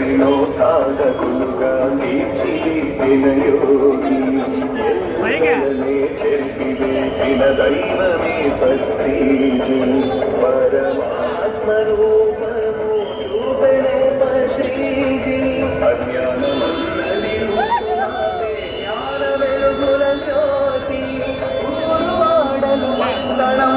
అందరిలో సాధకులుగా తీర్చిదిద్దిన దైవమే పత్రీజు. పరమాత్మ రూపము చూపనే పశ్రీజీ అజ్ఞానమన్నది జ్ఞాన వెలుగుల జ్యోతి. గురువాడలు మందడం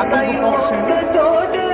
আতাউর হোসেন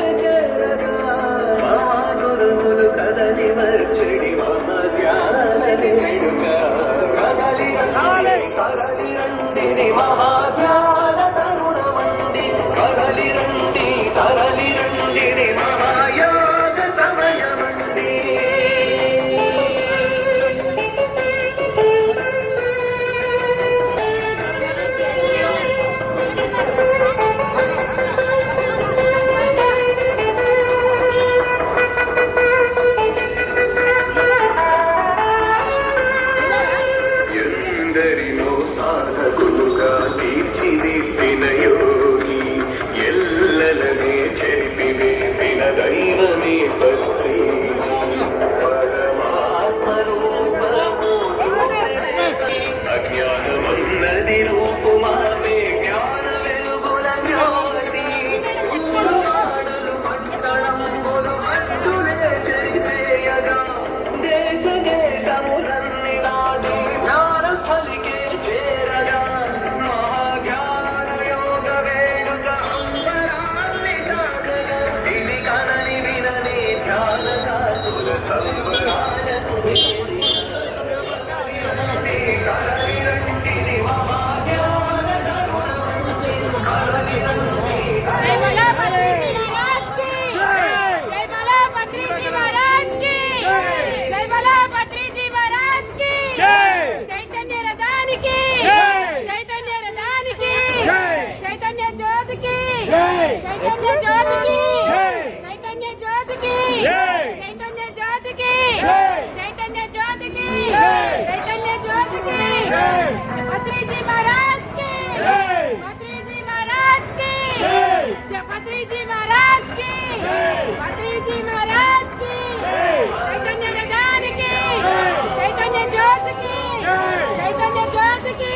చైతన్య జ్యోతికి!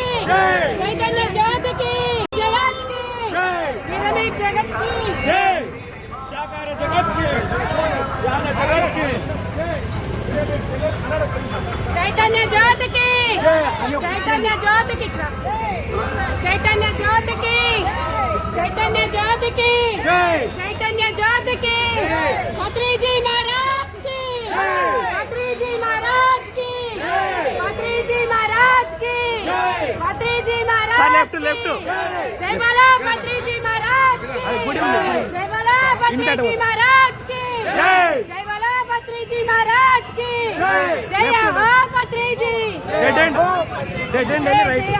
చైతన్య జ్యోతికి! జగత్కి నిరమి జగత్కి! సాకార జగత్కి! జ్ఞాన జగత్కి! చైతన్య జ్యోతికి! చైతన్య జ్యోతికి చైతన్య జ్యోతికి! చైతన్య జ్యోతికి! చైతన్య జ్యోతికి! మంత్రిజీ మా సార్ లెఫ్ట్ లెఫ్ట్ జై బాలా పత్రిజీ మహారాజ్ కి జై బాలా పత్రిజీ మహారాజ్ కి జై జై బాలా పత్రిజీ మహారాజ్ కి జై జై హో Patriji dead end dead end right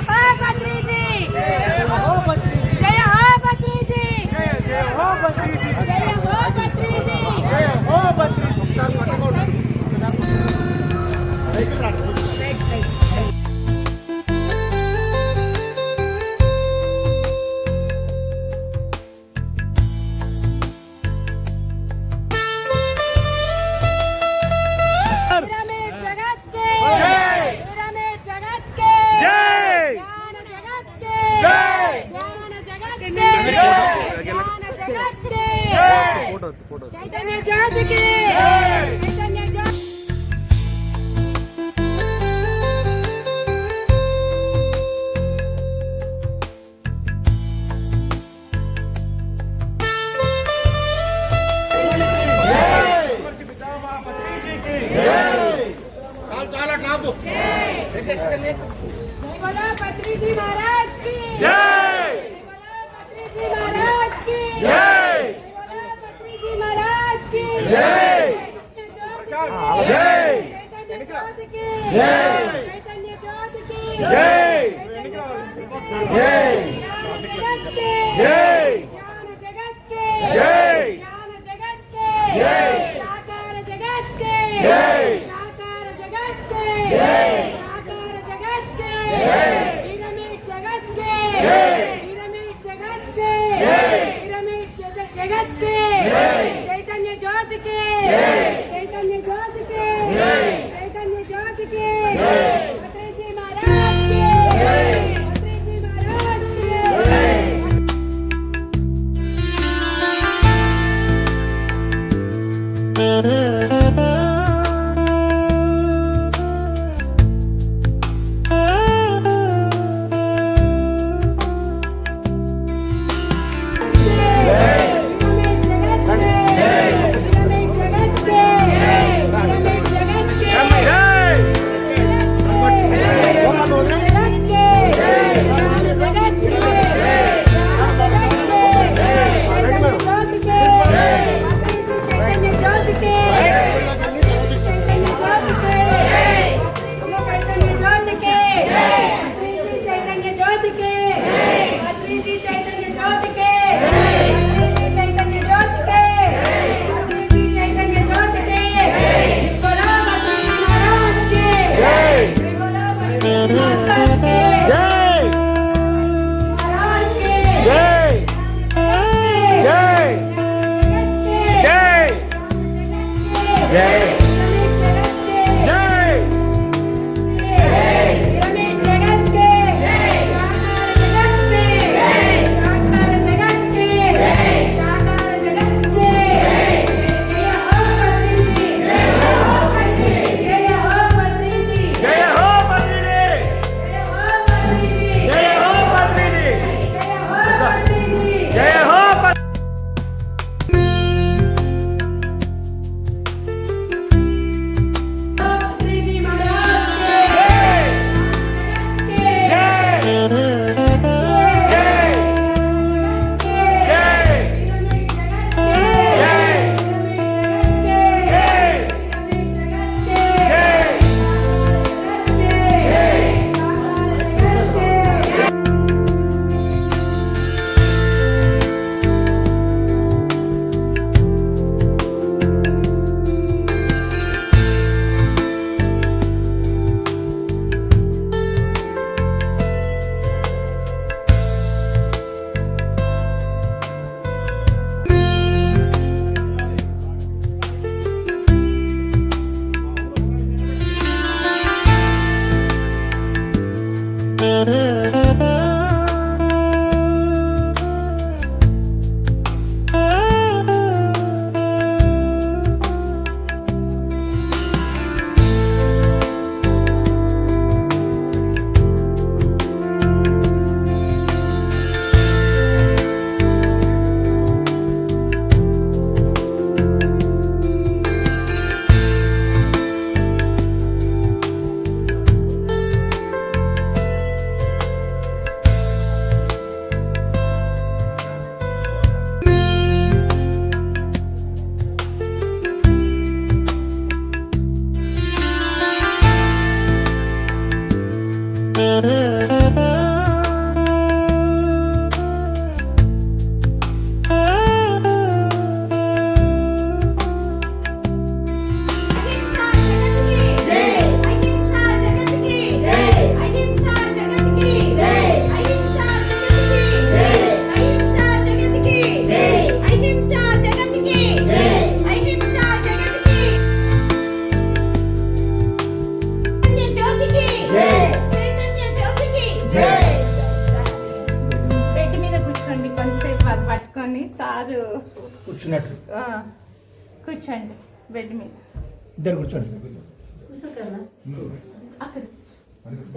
photo photo. Chaitanya जय की। Yeah.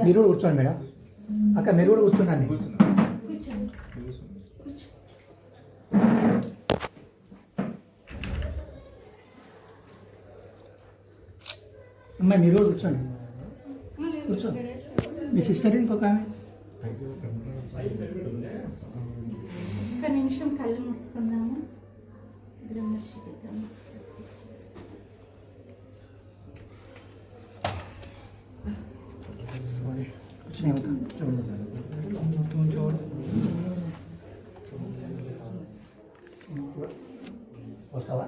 మీరు కూడా కూర్చోండి మేడం. అక్క మీరు కూడా కూర్చోండి. కూర్చోండి అమ్మాయి మీరు కూడా కూర్చోండి. కూర్చోండి. మీ సిస్టర్ ఇంకొక ఆమె? ఒక నిమిషం కళ్ళు మూసుకుందాము. బ్రహ్మర్షి వస్తావా?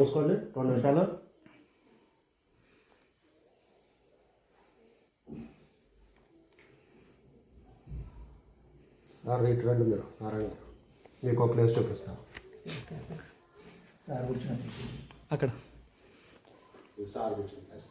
మూసుకోండి. రెండు నిమిషాలు. సార్ రైట్ రండి మీరు. నారాయణ గారు మీకు ఒక ప్లేస్ చూపిస్తాను సార్ కూర్చోండి. అక్కడ. సార్ కూర్చోండి. ప్లేస్.